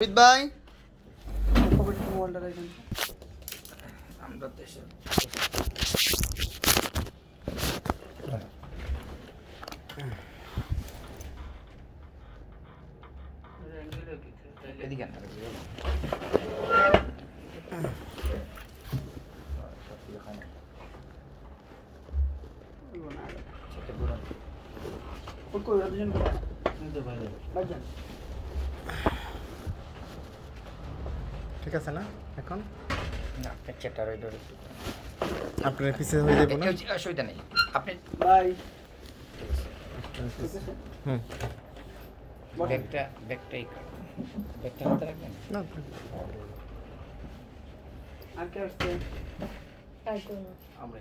ভাই? আমরা দেশে এদিকে না ঠিক আছে না? এখন? না আপনার পিছিয়ে হয়ে যাব না? অসুবিধা নেই। আপনি বাই হুম। ব্যাগটা ব্যাগটাই ব্যাগটা হাতে রাখবেন? না। আর কে আসছে? আমরা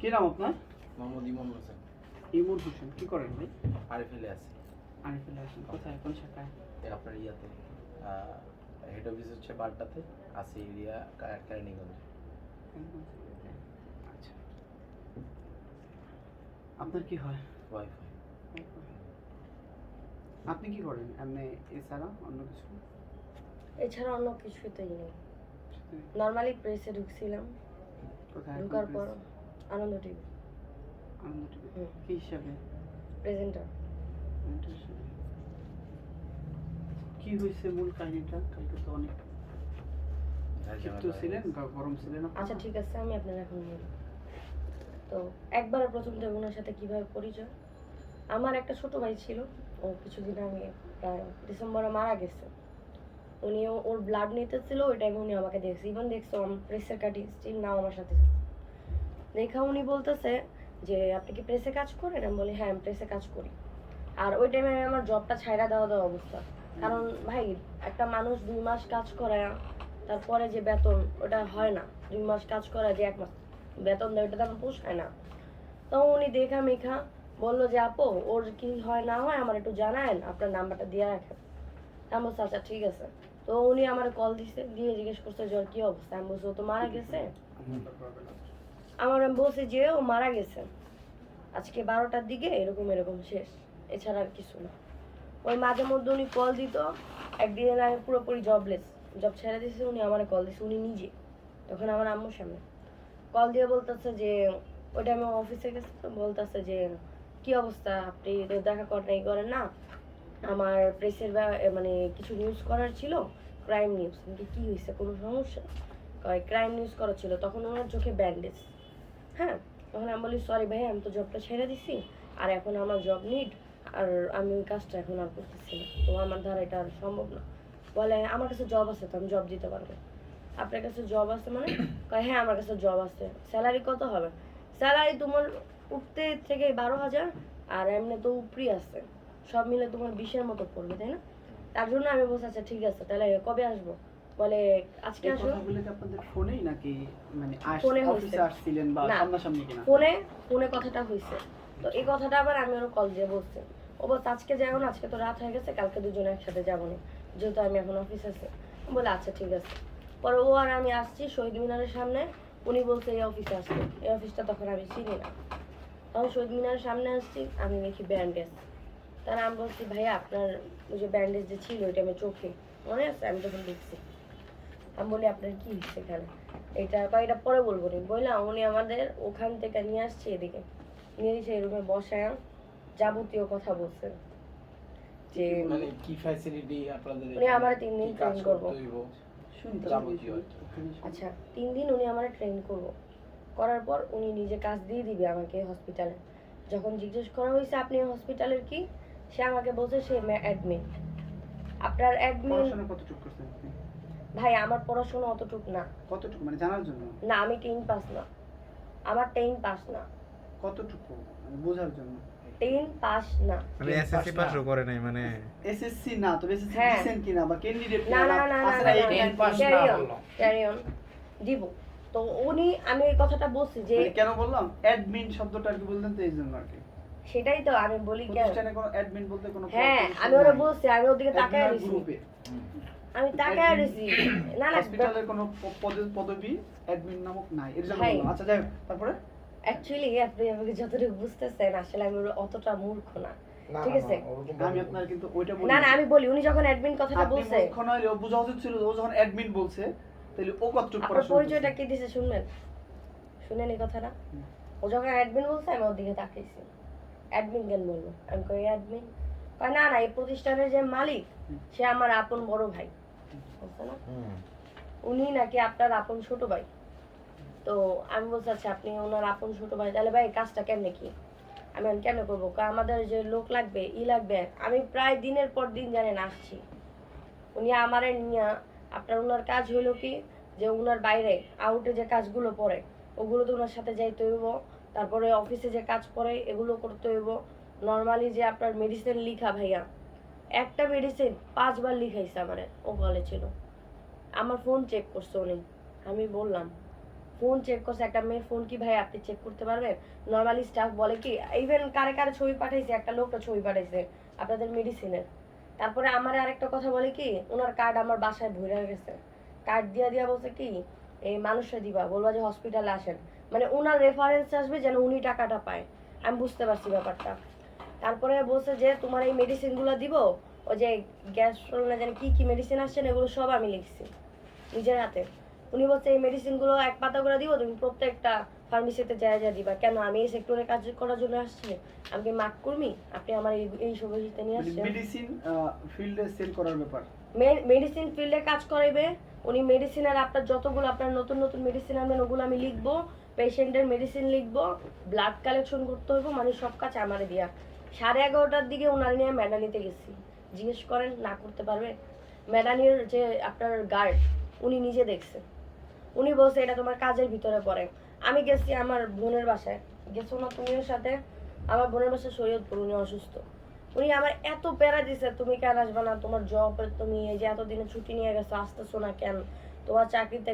কি নাম আপনার? মোহাম্মদ ইমাম হোসেন। ইমুর হোসেন। কি করেন ভাই? আরিফেলে আছে। আরিফুল হাসান কোথায়? কোন শাখায়? আপনার ইয়াতে। হেড অফিস হচ্ছে বাড্ডাতে আছে এরিয়া কারণীগঞ্জ আচ্ছা। আপনার কি হয়? ওয়াইফাই আপনি কি করেন? এমনি এছাড়া অন্য কিছু? এছাড়া অন্য কিছুতেই নেই। নর্মালি প্রেসে ঢুকছিলাম। ঢুকার পর আনন্দ টিভি। আনন্দ টিভি। কি হিসাবে? প্রেজেন্টার কি হয়েছে মূল কাহিনীটা? কালকে তো অনেক ক্ষিপ্ত ছিলেন বা গরম ছিলেন আচ্ছা ঠিক আছে আমি আপনার এখন বলি তো একবারে প্রথম থেকে ওনার সাথে কীভাবে পরিচয়? আমার একটা ছোট ভাই ছিল ও কিছুদিন আগে প্রায় ডিসেম্বরে মারা গেছে। উনি ওর ব্লাড নিতে ছিল ওই টাইমে উনি আমাকে দেখছে। ইভেন দেখছ প্রেসের কাটি স্টিল নাও আমার সাথে সাথে। দেখা উনি বলতেছে যে আপনি কি প্রেসে কাজ করেন? আমি বলি হ্যাঁ আমি প্রেসে কাজ করি। আর ওই টাইমে আমার জবটা ছাইড়া দেওয়া দেওয়া অবস্থা। কারণ ভাই, একটা মানুষ দুই মাস কাজ করে, তারপরে যে বেতন, ওটা হয় না। দুই মাস কাজ করে যে এক মাস, বেতন দেয় ওটা তো পোষায় না। তো উনি দেখা মেখা বলল যে, আপু, ওর কি হয় না হয় আমার একটু জানায়েন, আপনার নাম্বারটা দিয়ে রাখেন। আমি বলছি আচ্ছা ঠিক আছে। তো উনি আমার কল দিছে, দিয়ে জিজ্ঞেস করছে যে, ওর কি অবস্থা? আমি বলছি, ও তো মারা গেছে? আমার আমি বলছি যে, ও মারা গেছে। আজকে বারোটার দিকে এরকম এরকম শেষ। এছাড়া আর কিছু না। ওই মাঝে মধ্যে উনি কল দিত, একদিন আমি পুরোপুরি জবলেস জব ছেড়ে দিয়েছে উনি, আমার কল দিয়েছে, উনি নিজে, তখন আমার আম্মুর সামনে। কল দিয়ে বলতেছে যে, ওইটা আমি অফিসে গেছি তো বলতেছে যে, কি অবস্থা? আপনি তো দেখা করেন এই করেন না? আমার প্রেসের মানে কিছু নিউজ করার ছিল ক্রাইম নিউজ কি হয়েছে কোনো সমস্যা? কয় ক্রাইম নিউজ করা ছিল। তখন ওনার চোখে ব্যান্ডেজ হ্যাঁ? তখন আমি বলি সরি ভাই আমি তো জবটা ছেড়ে দিছি, আর এখন আমার জব নিড আর আমি ওই কাজটা এখন আর করতেছি না। তো আমার দ্বারা এটা আর সম্ভব না। বলে আমার কাছে জব আছে তো আমি জব দিতে পারব। আপনার কাছে জব আছে মানে? কয় হ্যাঁ আমার কাছে জব আছে। স্যালারি কত হবে? স্যালারি তোমার উঠতে থেকে বারো হাজার আর এমনি তো উপরি আছে। সব মিলে তোমার বিশের মতো পড়বে তাই না? তার জন্য আমি বলছি আচ্ছা ঠিক আছে তাহলে কবে আসব? বলে আজকে আসো আপনাদের ফোনেই নাকি মানে ফোনে হয়েছে। আসছিলেন বা না। ফোনে ফোনে কথাটা হয়েছে। তো এই কথাটা আবার আমি ওর কল দিয়ে বলছি। ও বলছে, আজকে যাব না, আজকে তো রাত হয়ে গেছে, কালকে দুজনে একসাথে যাব না। যেহেতু আমি এখন অফিস আছে। বলে আচ্ছা ঠিক আছে। পরে ও আর আমি আসছি শহীদ মিনারের সামনে। উনি বলছে, এই অফিসে আসছে এই অফিসটা তখন আমি চিনি না। তখন শহীদ মিনারের সামনে আসছি, আমি দেখি ব্যান্ডেজ তারা আমি বলছি, ভাইয়া, আপনার ওই যে ব্যান্ডেজ যে ছিল, ওইটা আমি চোখে। মনে আছে? আমি তখন দেখছি। আমি বলি, আপনার কি এখানে? এটা কয়েকটা পরে বলব নি। বললাম, উনি আমাদের ওখান থেকে নিয়ে আসছে এদিকে। নিয়ে এসে রুমে বসায় যাবতীয় কথা বলছেন। যে মানে কি ফ্যাসিলিটি আপনাদের উনি আমার তিন দিন করতে করব। শুনতে আচ্ছা। তিন দিন উনি আমার ট্রেন করব। করার পর উনি নিজে কাজ দিয়ে দিবে আমাকে হসপিটালে যখন জিজ্ঞেস করা হয়েছে আপনি হসপিটালের কি? সে আমাকে বলছে সে অ্যাডমিট আপনার অ্যাডমিট কতটুকু করছেন ভাই আমার পড়াশোনা অতটুক না। কতটুকু? মানে জানার জন্য? না আমি টেন পাস না। আমার টেন পাস না। কতটুকু? মানে বোঝার জন্য। টেন পাস না। মানে এসএসসি পাসও করে নাই মানে এসএসসি না তো এসএসসি হ্যাঁ। দিবেন কিনা বা ক্যান্ডিডেট না না না না আছে না pass প্রশ্ন? না ক্যারি অন ক্যারি অন দিব। তো উনি আমি এই কথাটা বলছি যে মানে কেন বললাম? অ্যাডমিন শব্দটা আর কি বলতেন তো এই জন্য আর কি। সেটাই তো আমি বলি কেন? প্রতিষ্ঠানে কোনো অ্যাডমিন বলতে কোনো হ্যাঁ আমি ওরা বলছি আমি ওদিকে তাকায় রইছি গ্রুপে আমি তাকায় রইছি না না হসপিটালের কোনো পদে- পদবি অ্যাডমিন নামক নাই। এর জন্য আচ্ছা যাই হোক, তারপরে? অ্যাকচুয়ালি আপনি আমাকে যতটুকু বুঝতেছেন আসলে আমি অতটা মূর্খ না। ঠিক আছে? আমি আপনার কিন্তু ওইটা বলি না না আমি বলি উনি যখন অ্যাডমিন কথাটা আপনি বলছে। মূর্খ নইলে ও বোঝা উচিত ছিল যে ও যখন অ্যাডমিন বলছে তাহলে ও কতটুকু আপনার পড়াশোনা পরিচয়টা? কি দিছে শুনলেন শুনেন এই কথাটা। ও যখন অ্যাডমিন বলছে আমি ওর দিকে তাকিয়েছি অ্যাডমিন কেন বলব? আমি কই অ্যাডমিন কয় না না এই প্রতিষ্ঠানের যে মালিক সে আমার আপন বড় ভাই। বুঝছ না? উনি নাকি আপনার আপন ছোট ভাই। তো আমি বলছি আচ্ছা আপনি ওনার আপন ছোট ভাই, তাহলে ভাই কাজটা কেমনে কি? আমি কেমনে করব? আমাদের যে লোক লাগবে, ই লাগবে। আমি প্রায় দিনের পর দিন জানেন আসছি। উনি আমারে নিয়ে, আপনার ওনার কাজ হইল কি, যে ওনার বাইরে আউটে যে কাজগুলো পড়ে, ওগুলো তো ওনার সাথে যাইতে হইব। তারপরে অফিসে যে কাজ পড়ে, এগুলো করতে হইব। নর্মালি যে আপনার মেডিসিন লিখা ভাইয়া, একটা মেডিসিন পাঁচবার লিখাইছে আমারে, ও বলে ছিল। আমার ফোন চেক করছে উনি। আমি বললাম ফোন চেক করছে? একটা মেয়ের ফোন কি ভাই আপনি চেক করতে পারবেন? নর্মালি স্টাফ বলে কি ইভেন কারে কারে ছবি পাঠাইছে, একটা লোকটা ছবি পাঠাইছে, আপনাদের মেডিসিনের তারপরে আমার আরেকটা কথা বলে কি, ওনার কার্ড আমার বাসায় ভরে গেছে। কার্ড দিয়া দিয়া বলছে কি, এই মানুষে দিবা, বলবা যে হসপিটালে আসেন। মানে ওনার রেফারেন্স আসবে যেন উনি টাকাটা পায়। আমি বুঝতে পারছি ব্যাপারটা। তারপরে বলছে যে, তোমার এই মেডিসিনগুলো দিব, ওই যে গ্যাস না জানি কি কি মেডিসিন আসছে না, এগুলো সব আমি লিখছি, নিজের হাতে। উনি বলছে এই মেডিসিনগুলো এক পাতা করে দিব তুমি প্রত্যেকটা ফার্মেসিতে যায় যা দিবা। কেন আমি এই সেক্টরে কাজ করার জন্য আসছি? আমি কি মাঠ কর্মী? আপনি আমার এই এই সবজিতে নিয়ে আসছেন? মেডিসিন ফিল্ডে সেল করার ব্যাপার। মেডিসিন ফিল্ডে কাজ করাইবে। উনি মেডিসিনের আপনার যতগুলো আপনার নতুন নতুন মেডিসিন আনবেন ওগুলো আমি লিখব পেশেন্টের মেডিসিন লিখব ব্লাড কালেকশন করতে হইব মানে সব কাজ আমারে দিয়া। সাড়ে এগারোটার দিকে ওনার নিয়ে ম্যাডানিতে গেছি। জিজ্ঞেস করেন না করতে পারবে? ম্যাডানির যে আপনার গার্ড উনি নিজে দেখছে। উনি বলছে, এটা তোমার কাজের ভিতরে পড়ে। আমি গেছি আমার বোনের বাসায়। গেছো না তুমিও সাথে? আমার বোনের বাসায় শরীয়তপুর উনি অসুস্থ। উনি আমার এত প্যারা দিছে, তুমি কেন আসবে না? তোমার জব তুমি এই যে এতদিনে ছুটি নিয়ে গেছো, আসতেছো না কেন? তোমার চাকরিতে